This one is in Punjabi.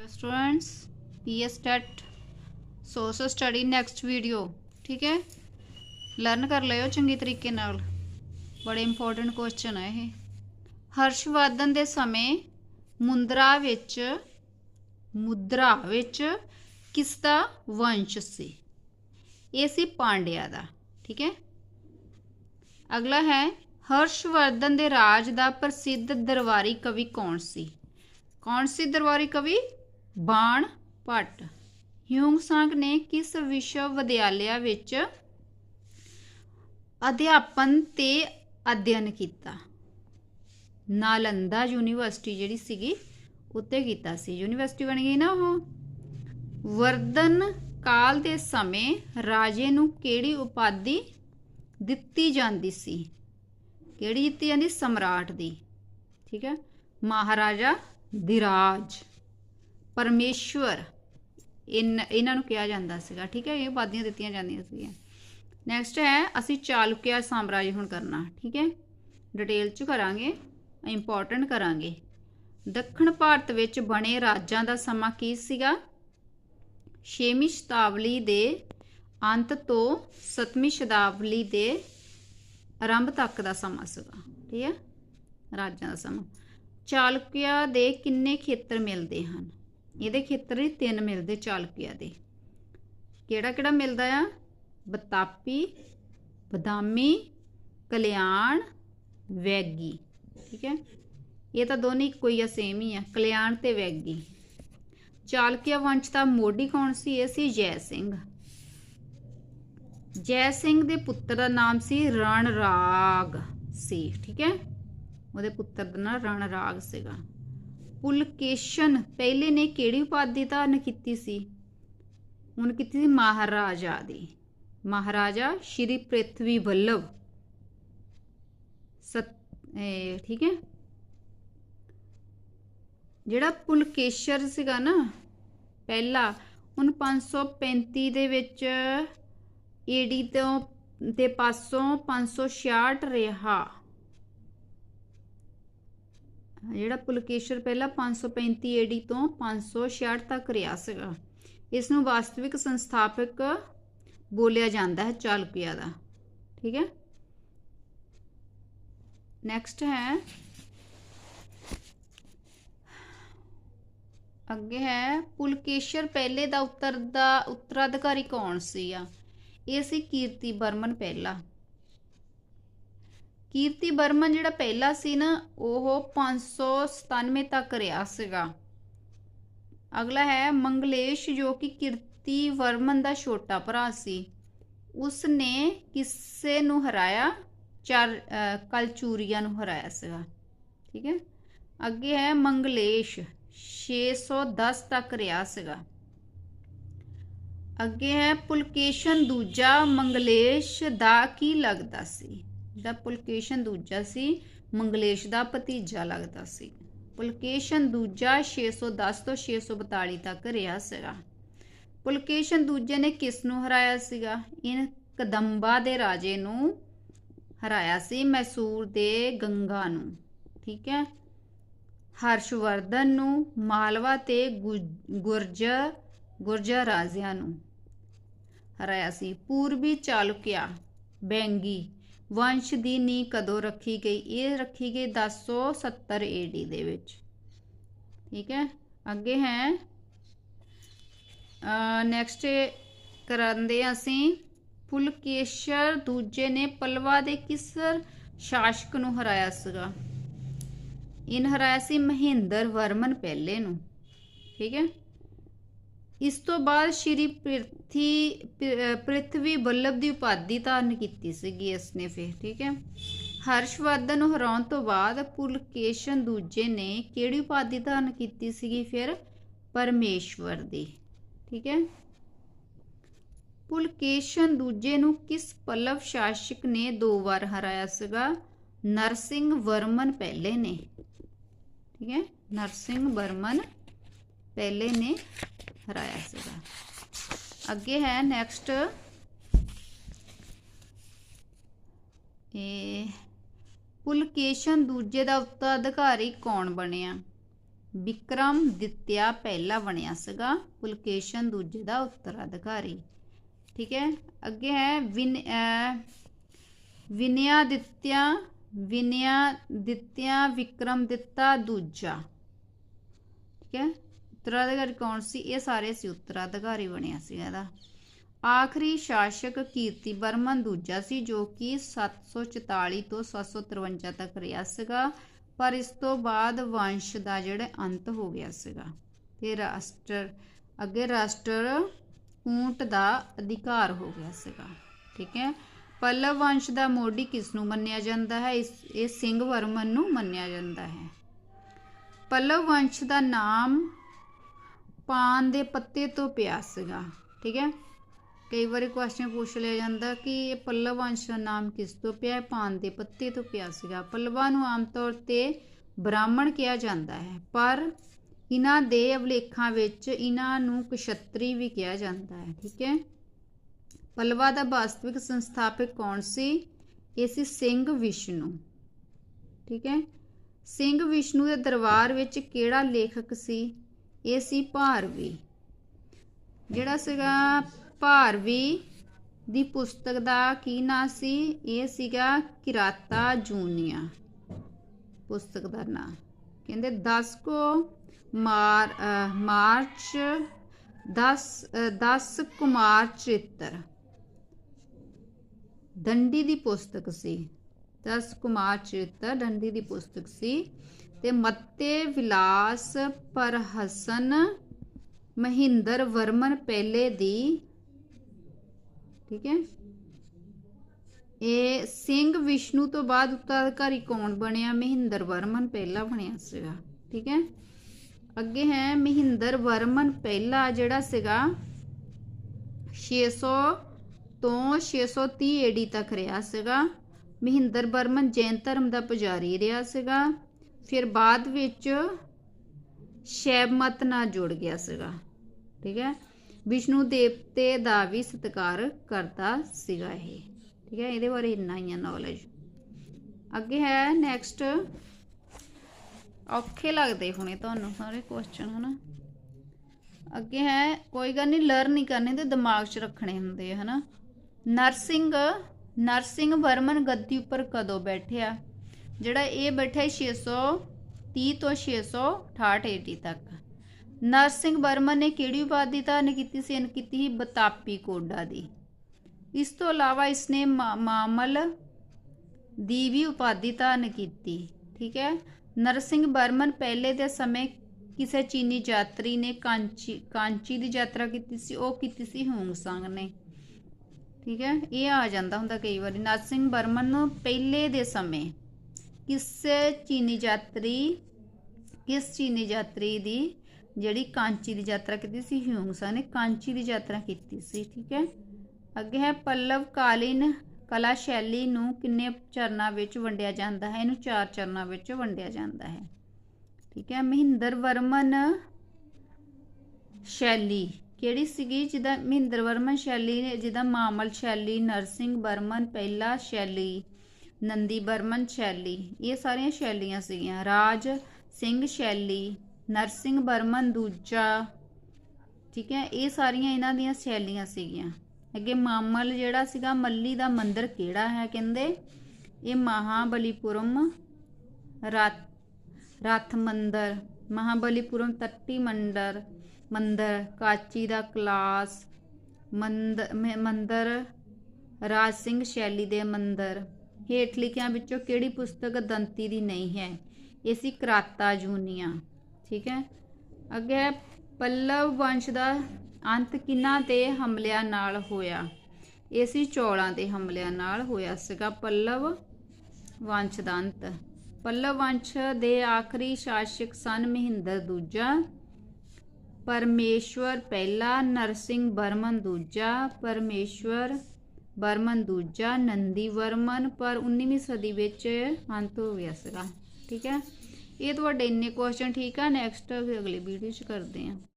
students PS TET social study next video ਠੀਕ ਹੈ ਲਰਨ ਕਰ ਲਿਓ ਚੰਗੀ ਤਰੀਕੇ ਨਾਲ ਬੜੇ ਇੰਪੋਰਟੈਂਟ ਕੁਐਸਚਨ ਹੈ ਇਹ ਹਰਸ਼ਵਰਧਨ ਦੇ ਸਮੇਂ ਮੁੰਦਰਾ ਵਿੱਚ ਮੁਦਰਾ ਵਿੱਚ ਕਿਸ ਦਾ ਵੰਸ਼ ਸੀ ਇਹ ਸੀ ਪਾਂਡਿਆ ਦਾ ਠੀਕ ਹੈ ਅਗਲਾ ਹੈ ਹਰਸ਼ਵਰਧਨ ਦੇ ਰਾਜ ਦਾ ਪ੍ਰਸਿੱਧ ਦਰਬਾਰੀ ਕਵੀ ਕੌਣ ਸੀ ਕੌਣ ਸੀ ਦਰਬਾਰੀ ਕਵੀ ਬਾਣ ਭੱਟ। ਹਿਊਂਗ ਨੇ ਕਿਸ ਵਿਸ਼ਵ ਵਿਦਿਆਲਿਆ ਵਿੱਚ ਅਧਿਆਪਨ ਤੇ ਅਧਿਐਨ ਕੀਤਾ? ਨਾਲੰਦਾ ਯੂਨੀਵਰਸਿਟੀ ਜਿਹੜੀ ਸੀਗੀ, ਉੱਤੇ ਕੀਤਾ ਸੀ। ਯੂਨੀਵਰਸਿਟੀ ਬਣ ਗਈ ਨਾ ਉਹ? ਵਰਦਨ ਕਾਲ ਦੇ ਸਮੇਂ ਰਾਜੇ ਨੂੰ ਕਿਹੜੀ ਉਪਾਧੀ ਦਿੱਤੀ ਜਾਂਦੀ ਸੀ? ਕਿਹੜੀ ਦਿੱਤੀ ਜਾਂਦੀ? ਸਮਰਾਟ ਦੀ। ਠੀਕ ਹੈ? ਮਹਾਰਾਜਾ ਧੀਰਾਜ ਪਰਮੇਸ਼ਵਰ। ਇਨ, ਇਹਨਾਂ ਨੂੰ ਕਿਹਾ ਜਾਂਦਾ ਸੀਗਾ, ਠੀਕ ਹੈ, ਇਹ ਉਪਾਧੀਆਂ ਦਿੱਤੀਆਂ ਜਾਂਦੀਆਂ ਸੀਗੀਆਂ। ਨੈਕਸਟ ਹੈ, ਅਸੀਂ ਚਾਲੁਕਿਆ ਸਾਮਰਾਜ ਹੁਣ ਕਰਨਾ, ਠੀਕ ਹੈ? ਡਿਟੇਲ ਚ ਕਰਾਂਗੇ ਇੰਪੋਰਟੈਂਟ ਕਰਾਂਗੇ। ਦੱਖਣ ਭਾਰਤ ਵਿੱਚ ਬਣੇ ਰਾਜਾਂ ਦਾ ਸਮਾਂ ਕੀ ਸੀਗਾ? 6ਵੀਂ ਸ਼ਤਾਬਦੀ ਦੇ ਅੰਤ ਤੋਂ 7ਵੀਂ ਸ਼ਤਾਬਦੀ ਦੇ ਆਰੰਭ ਤੱਕ ਦਾ ਸਮਾਂ ਸੀਗਾ, ਠੀਕ ਹੈ? ਰਾਜਾਂ ਦਾ ਸਮਾਂ। ਚਾਲੁਕਿਆ ਦੇ ਕਿੰਨੇ ਖੇਤਰ ਮਿਲਦੇ ਹਨ? ਇਹਦੇ ਖੇਤਰ ਹੀ ਤਿੰਨ ਮਿਲਦੇ ਚਾਲੁਕਿਆ ਦੇ। ਕਿਹੜਾ ਕਿਹੜਾ ਮਿਲਦਾ ਆ? ਬਤਾਪੀ, ਬਦਾਮੀ, ਕਲਿਆਣ, ਵੈਗੀ। ਠੀਕ ਹੈ? ਇਹ ਤਾਂ ਦੋਨੇ ਇੱਕੋ ਹੀ ਆ ਸੇਮ ਹੀ ਆ, ਕਲਿਆਣ ਤੇ ਵੈਗੀ। ਚਾਲਕਿਆ ਵੰਸ਼ ਦਾ ਮੋਢੀ ਕੌਣ ਸੀ? ਇਹ ਸੀ ਜੈ ਸਿੰਘ। ਜੈ ਸਿੰਘ ਦੇ ਪੁੱਤਰ ਦਾ ਨਾਮ ਸੀ ਰਣਰਾਗ ਸੀ, ਠੀਕ ਹੈ? ਉਹਦੇ ਪੁੱਤਰ ਦਾ ਨਾਮ ਰਣਰਾਗ ਸੀਗਾ। ਪੁਲਕੇਸ਼ਨ ਪਹਿਲੇ ਨੇ ਕਿਹੜੀ ਉਪਾਧੀ ਧਾਰਨ ਕੀਤੀ ਸੀ? ਹੁਣ ਕੀਤੀ ਸੀ ਮਹਾਰਾਜਾ ਦੀ। ਮਹਾਰਾਜਾ ਸ਼੍ਰੀ ਪ੍ਰਿਥਵੀ ਵੱਲਭ। ਸਤ ਠੀਕ ਹੈ? ਜਿਹੜਾ ਪੁਲਕੇਸ਼ਰ ਸੀਗਾ ਨਾ, ਪਹਿਲਾ, ਹੁਣ 535 ਦੇ ਵਿੱਚ ਏਡੀ ਤੋਂ ਤੇ ਪਾਸੋਂ 566 ਰਿਹਾ। ਜਿਹੜਾ ਪੁਲਕੇਸ਼ਰ ਪਹਿਲਾਂ 535 ਏਡੀ ਤੋਂ 566 ਤੱਕ ਰਿਹਾ ਸੀਗਾ, ਇਸ ਨੂੰ ਵਾਸਤਵਿਕ ਸੰਸਥਾਪਕ ਬੋਲਿਆ ਜਾਂਦਾ ਹੈ ਚਾਲੁਕਿਆ ਦਾ, ਠੀਕ ਹੈ? ਨੈਕਸਟ ਹੈ, ਅੱਗੇ ਹੈ, ਪੁਲਕੇਸ਼ਰ ਪਹਿਲੇ ਦਾ ਉੱਤਰ ਦਾ ਉੱਤਰਾਧਿਕਾਰੀ ਕੌਣ ਸੀ ਆ? ਇਹ ਸੀ ਕੀਰਤੀ ਬਰਮਨ ਪਹਿਲਾ। ਕੀਰਤੀ ਬਰਮਨ ਜਿਹੜਾ ਪਹਿਲਾ ਸੀ ਨਾ, ਉਹ 597 ਤੱਕ ਰਿਹਾ ਸੀਗਾ। ਅਗਲਾ ਹੈ ਮੰਗਲੇਸ਼, ਜੋ ਕਿ ਕੀਰਤੀ ਵਰਮਨ ਦਾ ਛੋਟਾ ਭਰਾ ਸੀ। ਉਸ ਨੇ ਕਿਸੇ ਨੂੰ ਹਰਾਇਆ, ਚਾਰ ਕਲਚੂਰੀਆ ਨੂੰ ਹਰਾਇਆ ਸੀਗਾ। ਠੀਕ ਹੈ? ਅੱਗੇ ਹੈ ਮੰਗਲੇਸ਼ 610 ਤੱਕ ਰਿਹਾ ਸੀਗਾ। ਅੱਗੇ ਹੈ ਪੁਲਕੇਸ਼ਨ, ਦੂਜਾ ਮੰਗਲੇਸ਼ ਦਾ ਕੀ ਲੱਗਦਾ ਸੀ? ਜਿਹੜਾ ਪੁਲਕੇਸ਼ਨ ਦੂਜਾ ਸੀ, ਮੰਗਲੇਸ਼ ਦਾ ਭਤੀਜਾ ਲੱਗਦਾ ਸੀ। ਪੁਲਕੇਸ਼ਨ ਦੂਜਾ 610 ਤੋਂ 642 ਤੱਕ ਰਿਹਾ ਸੀਗਾ। ਪੁਲਕੇਸ਼ਨ ਦੂਜੇ ਨੇ ਕਿਸ ਨੂੰ ਹਰਾਇਆ ਸੀਗਾ? ਇਨ ਕਦੰਬਾ ਦੇ ਰਾਜੇ ਨੂੰ ਹਰਾਇਆ ਸੀ, ਮੈਸੂਰ ਦੇ ਗੰਗਾ ਨੂੰ। ਠੀਕ ਹੈ? ਹਰਸ਼ਵਰਧਨ ਨੂੰ, ਮਾਲਵਾ ਤੇ ਗੁਰਜ ਗੁਰਜਰ ਰਾਜਿਆਂ ਨੂੰ ਹਰਾਇਆ ਸੀ। ਪੂਰਬੀ ਚਾਲੁਕਿਆ, ਬੈਂਗੀ। ਵੰਸ਼ ਦੀ ਨੀ ਕਦੋਂ ਰੱਖੀ ਗਈ? ਇਹ ਰੱਖੀ ਗਈ 1070 ਏਡੀ ਦੇ ਵਿੱਚ। ਠੀਕ ਹੈ? ਅੱਗੇ ਹੈ। ਨੈਕਸਟ ਕਰਾਂਦੇ ਅਸੀਂ। ਪੁਲਕੇਸ਼ਰ ਦੂਜੇ ਨੇ ਪਲਵਾ ਦੇ ਕਿਸ ਸ਼ਾਸਕ ਨੂੰ ਹਰਾਇਆ ਸੀਗਾ? ਇਨ ਹਰਾਇਆ ਸੀ ਮਹਿੰਦਰ ਵਰਮਨ ਪਹਿਲੇ ਨੂੰ। ਠੀਕ ਹੈ? ਇਸ ਤੋਂ ਬਾਅਦ ਸ਼੍ਰੀ ਪ੍ਰਿਥੀ ਪ੍ਰਿਥਵੀ ਬੱਲਭ ਦੀ ਉਪਾਧੀ ਧਾਰਨ ਕੀਤੀ ਸੀਗੀ ਇਸ ਨੇ ਫਿਰ, ਠੀਕ ਹੈ। ਹਰਸ਼ਵਰਧਨ ਨੂੰ ਹਰਾਉਣ ਤੋਂ ਬਾਅਦ ਪੁਲਕੇਸ਼ਨ ਦੂਜੇ ਨੇ ਕਿਹੜੀ ਉਪਾਧੀ ਧਾਰਨ ਕੀਤੀ ਸੀਗੀ ਫਿਰ? ਪਰਮੇਸ਼ਵਰ ਦੀ, ਠੀਕ ਹੈ। ਪੁਲਕੇਸ਼ਨ ਦੂਜੇ ਨੂੰ ਕਿਸ ਪੱਲਵ ਸ਼ਾਸਕ ਨੇ ਦੋ ਵਾਰ ਹਰਾਇਆ ਸੀਗਾ? ਨਰਸਿੰਘ ਵਰਮਨ ਪਹਿਲੇ ਨੇ, ਠੀਕ ਹੈ। ਨਰਸਿੰਘ ਵਰਮਨ ਪਹਿਲੇ ਨੇ। ਹਰਾਇਆ ਸੀਗਾ ਅੱਗੇ ਹੈ ਨੈਕਸਟ ਇਹ ਪੁਲਕੇਸ਼ਨ ਦੂਜੇ ਦਾ ਉੱਤਰਾਧਿਕਾਰੀ ਕੌਣ ਬਣਿਆ? ਵਿਕਰਮ ਦਿੱਤਿਆ ਪਹਿਲਾ ਬਣਿਆ ਸੀਗਾ, ਪੁਲਕੇਸ਼ਨ ਦੂਜੇ ਦਾ ਉੱਤਰਾਧਿਕਾਰੀ ਠੀਕ ਹੈ, ਅੱਗੇ ਹੈ ਵਿਨ, ਅਹ ਵਿਨਿਆ ਦਿੱਤਿਆ ਵਿਨਿਆ ਦਿੱਤਿਆ, ਵਿਕਰਮ ਦਿੱਤਾ ਦੂਜਾ। ਠੀਕ ਹੈ ਉੱਤਰਾਧਿਕਾਰੀ ਕੌਣ ਸੀ? ਇਹ ਸਾਰੇ ਸੀ ਉੱਤਰਾਧਿਕਾਰੀ ਬਣਿਆ ਸੀ ਇਹਦਾ। ਆਖਰੀ ਸ਼ਾਸਕ ਕੀਰਤੀ ਵਰਮਨ ਦੂਜਾ ਸੀ, ਜੋ ਕਿ 744 ਤੋਂ 753 ਤੱਕ ਰਿਹਾ ਸੀਗਾ, ਪਰ ਇਸ ਤੋਂ ਬਾਅਦ ਵੰਸ਼ ਦਾ ਜਿਹੜਾ ਅੰਤ ਹੋ ਗਿਆ ਸੀਗਾ। ਤੇ ਰਾਸ਼ਟਰ, ਅੱਗੇ ਰਾਸ਼ਟਰ ਊਂਟ ਦਾ ਅਧਿਕਾਰ ਹੋ ਗਿਆ ਸੀਗਾ, ਠੀਕ ਹੈ? ਪੱਲਵ ਵੰਸ਼ ਦਾ ਮੋਢੀ ਕਿਸ ਨੂੰ ਮੰਨਿਆ ਜਾਂਦਾ ਹੈ? ਇਸ, ਇਹ ਸਿੰਘ ਵਰਮਨ ਨੂੰ ਮੰਨਿਆ ਜਾਂਦਾ ਹੈ। ਪੱਲਵ ਵੰਸ਼ ਦਾ ਨਾਮ ਪਾਨ ਦੇ ਪੱਤੇ ਤੋਂ ਪਿਆ ਸੀਗਾ, ਠੀਕ ਹੈ? ਕਈ ਵਾਰੀ ਕੁਐਸਚਨ ਪੁੱਛ ਲਿਆ ਜਾਂਦਾ ਕਿ ਇਹ ਪੱਲਵ ਵੰਸ਼ ਦਾ ਨਾਮ ਕਿਸ ਤੋਂ ਪਿਆ? ਹੈ ਪਾਨ ਦੇ ਪੱਤੇ ਤੋਂ ਪਿਆ ਸੀਗਾ। ਪੱਲਵਾਂ ਨੂੰ ਆਮ ਤੌਰ ਤੇ ਬ੍ਰਾਹਮਣ ਕਿਹਾ ਜਾਂਦਾ ਹੈ, ਪਰ ਇਹਨਾਂ ਦੇ ਅਵਲੇਖਾਂ ਵਿੱਚ ਇਹਨਾਂ ਨੂੰ ਕਸ਼ਤਰੀ ਵੀ ਕਿਹਾ ਜਾਂਦਾ ਹੈ, ਠੀਕ ਹੈ? ਪੱਲਵਾ ਦਾ ਵਾਸਤਵਿਕ ਸੰਸਥਾਪਕ ਕੌਣ ਸੀ? ਇਹ ਸੀ ਸਿੰਘ ਵਿਸ਼ਨੂੰ, ਠੀਕ ਹੈ? ਸਿੰਘ ਵਿਸ਼ਨੂੰ ਦੇ ਦਰਬਾਰ ਵਿੱਚ ਕਿਹੜਾ ਲੇਖਕ ਸੀ? ਇਹ ਸੀ ਭਾਰਵੀ। ਜਿਹੜਾ ਸੀਗਾ ਭਾਰਵੀ ਦੀ ਪੁਸਤਕ ਦਾ ਕੀ ਨਾਂ ਸੀ? ਇਹ ਸੀਗਾ ਕਿਰਾਤਾ ਜੂਨੀਆ। ਪੁਸਤਕ ਦਾ ਨਾਂ। ਕਹਿੰਦੇ 10 ਕੋ ਮਾਰ ਮਾਰਚ 10 10 ਕੁਮਾਰ ਚਿੱਤਰ ਦੰਡੀ ਦੀ ਪੁਸਤਕ ਸੀ। 10 ਕੁਮਾਰ ਚਿੱਤਰ ਦੰਡੀ ਦੀ ਪੁਸਤਕ ਸੀ। ਤੇ ਮੱਤੇ ਵਿਲਾਸ ਪਰ ਹਸਨ ਮਹਿੰਦਰ ਵਰਮਨ ਪਹਿਲੇ ਦੀ, ਠੀਕ ਹੈ? ਇਹ ਸਿੰਘ ਵਿਸ਼ਨੂੰ ਤੋਂ ਬਾਅਦ ਉੱਤਰਾਧਿਕਾਰੀ ਕੌਣ ਬਣਿਆ? ਮਹਿੰਦਰ ਵਰਮਨ ਪਹਿਲਾ ਬਣਿਆ ਸੀਗਾ, ਠੀਕ ਹੈ? ਅੱਗੇ ਹੈ ਮਹਿੰਦਰ ਵਰਮਨ ਪਹਿਲਾ ਜਿਹੜਾ ਸੀਗਾ 600 ਤੋਂ 630 ਏਡੀ ਤੱਕ ਰਿਹਾ ਸੀਗਾ। ਮਹਿੰਦਰ ਵਰਮਨ ਜੈਨ ਧਰਮ ਦਾ ਪੁਜਾਰੀ ਰਿਹਾ ਸੀਗਾ। ਫਿਰ ਬਾਅਦ ਵਿੱਚ ਸ਼ੈਵ ਮਤ ਨਾਲ ਜੁੜ ਗਿਆ ਸੀਗਾ, ਠੀਕ ਹੈ? ਵਿਸ਼ਨੂੰ ਦੇਵਤੇ ਦਾ ਵੀ ਸਤਿਕਾਰ ਕਰਦਾ ਸੀਗਾ ਇਹ, ਠੀਕ ਹੈ? ਇਹਦੇ ਬਾਰੇ ਇੰਨਾ ਹੀ ਆ ਨੌਲੇਜ ਅੱਗੇ ਹੈ ਨੈਕਸਟ ਔਖੇ ਲੱਗਦੇ ਹੁਣੇ ਤੁਹਾਨੂੰ ਸਾਰੇ ਕੁਐਸਚਨ ਹਨਾ? ਅੱਗੇ ਹੈ, ਕੋਈ ਗੱਲ ਨਹੀਂ ਲਰਨ ਨਹੀਂ ਕਰਨੇ ਤੇ ਦਿਮਾਗ 'ਚ ਰੱਖਣੇ ਹੁੰਦੇ ਆ, ਹਨਾ? ਨਰਸਿੰਗ ਨਰਸਿੰਗ ਵਰਮਨ ਗੱਦੀ ਉੱਪਰ ਕਦੋਂ ਬੈਠਿਆ? ਜਿਹੜਾ ਇਹ ਬੈਠਾ 630 ਤੋਂ 668 ਏਡੀ ਤੱਕ। ਨਰਸਿੰਘ ਬਰਮਨ ਨੇ ਕਿਹੜੀ ਉਪਾਧੀ ਧਾਰਨ ਕੀਤੀ ਸੀ? ਇਹਨ ਕੀਤੀ ਸੀ ਬਤਾਪੀ ਕੋਡਾ ਦੀ। ਇਸ ਤੋਂ ਇਲਾਵਾ ਇਸਨੇ ਮਾ- ਮਾਮਲ ਦੀ ਵੀ ਉਪਾਧੀ ਧਾਰਨ ਕੀਤੀ, ਠੀਕ ਹੈ? ਨਰਸਿੰਘ ਬਰਮਨ ਪਹਿਲੇ ਦੇ ਸਮੇਂ ਕਿਸੇ ਚੀਨੀ ਯਾਤਰੀ ਨੇ ਕਾਂਚੀ ਕਾਂਚੀ ਦੀ ਯਾਤਰਾ ਕੀਤੀ ਸੀ, ਉਹ ਕੀਤੀ ਸੀ ਹੋਂਗਸਾਂਗ ਨੇ, ਠੀਕ ਹੈ? ਇਹ ਆ ਜਾਂਦਾ ਹੁੰਦਾ ਕਈ ਵਾਰੀ। ਨਰਸਿੰਘ ਬਰਮਨ ਨੂੰ ਪਹਿਲੇ ਦੇ ਸਮੇਂ ਕਿਸ ਚੀਨੀ ਯਾਤਰੀ, ਕਿਸ ਚੀਨੀ ਯਾਤਰੀ ਦੀ ਜਿਹੜੀ ਕਾਂਚੀ ਦੀ ਯਾਤਰਾ ਕੀਤੀ ਸੀ ਹਿਊਂਗਸਾ ਨੇ ਕਾਂਚੀ ਦੀ ਯਾਤਰਾ ਕੀਤੀ ਸੀ, ਠੀਕ ਹੈ? ਅੱਗੇ ਹੈ ਪੱਲਵ ਕਾਲੀਨ ਕਲਾ ਸ਼ੈਲੀ ਨੂੰ ਕਿੰਨੇ ਚਰਨਾਂ ਵਿੱਚ ਵੰਡਿਆ ਜਾਂਦਾ ਹੈ? ਇਹਨੂੰ ਚਾਰ ਚਰਨਾਂ ਵਿੱਚ ਵੰਡਿਆ ਜਾਂਦਾ ਹੈ। ਠੀਕ ਹੈ ਮਹਿੰਦਰ ਵਰਮਨ ਸ਼ੈਲੀ ਕਿਹੜੀ ਸੀਗੀ? ਜਿਹਦਾ ਮਹਿੰਦਰ ਵਰਮਨ ਸ਼ੈਲੀ ਨੇ, ਜਿਹਦਾ ਮਾਮਲ ਸ਼ੈਲੀ, ਨਰਸਿੰਘ ਵਰਮਨ ਪਹਿਲਾ ਸ਼ੈਲੀ ਨੰਦੀ ਬਰਮਨ ਸ਼ੈਲੀ। ਇਹ ਸਾਰੀਆਂ ਸ਼ੈਲੀਆਂ ਸੀਗੀਆਂ। ਰਾਜ ਸਿੰਘ ਸ਼ੈਲੀ, ਨਰਸਿੰਘ ਬਰਮਨ ਦੂਜਾ, ਠੀਕ ਹੈ, ਇਹ ਸਾਰੀਆਂ ਇਹਨਾਂ ਦੀਆਂ ਸ਼ੈਲੀਆਂ ਸੀਗੀਆਂ। ਅੱਗੇ ਮਾਮਲ ਜਿਹੜਾ ਸੀਗਾ, ਮੱਲੀ ਦਾ ਮੰਦਿਰ ਕਿਹੜਾ ਹੈ ਕਹਿੰਦੇ? ਇਹ ਮਹਾਬਲੀਪੁਰਮ ਰਤ ਰਥ ਮੰਦਰ, ਮਹਾਬਲੀਪੁਰਮ ਤੱਟੀ ਮੰਦਰ ਮੰਦਰ ਕਾਚੀ ਦਾ ਕਲਾਸ ਮੰਦਰ ਮ- ਮੰਦਰ ਰਾਜ ਸਿੰਘ ਸ਼ੈਲੀ ਦੇ ਮੰਦਰ। ਹੇਠ ਲਿਖਿਆਂ ਵਿੱਚੋਂ ਕਿਹੜੀ ਪੁਸਤਕ ਦੰਤੀ ਦੀ ਨਹੀਂ ਹੈ? ਇਹ ਸੀ ਕਰਾਤਾ ਜੂਨੀਆ। ਠੀਕ ਹੈ? ਅੱਗੇ ਹੈ, ਪੱਲਵ ਵੰਸ਼ ਦਾ ਅੰਤ ਕਿਹਨਾਂ ਤੇ ਹਮਲਿਆਂ ਨਾਲ ਹੋਇਆ? ਇਹ ਸੀ ਚੋਲਾਂ ਦੇ ਹਮਲਿਆਂ ਨਾਲ ਹੋਇਆ ਸੀਗਾ, ਪੱਲਵ ਵੰਸ਼ ਦਾ ਅੰਤ। ਪੱਲਵ ਵੰਸ਼ ਦੇ ਆਖਰੀ ਸ਼ਾਸਕ ਸਨ ਮਹਿੰਦਰ ਦੂਜਾ, ਪਰਮੇਸ਼ਵਰ ਪਹਿਲਾ, ਨਰਸਿੰਘ ਬਰਮਨ ਦੂਜਾ, ਪਰਮੇਸ਼ਵਰ ਬਰਮਨ ਦੂਜਾ, ਨੰਦੀ ਵਰਮਨ, ਪਰ 19ਵੀਂ ਸਦੀ ਵਿੱਚ ਅੰਤ ਹੋ ਗਿਆ ਸੀਗਾ। ਠੀਕ ਹੈ? ਇਹ ਤੁਹਾਡੇ ਇੰਨੇ ਕੁਐਸਚਨ ਠੀਕ ਆ ਨੈਕਸਟ ਅਗਲੀ ਵੀਡੀਓ 'ਚ ਕਰਦੇ ਹਾਂ।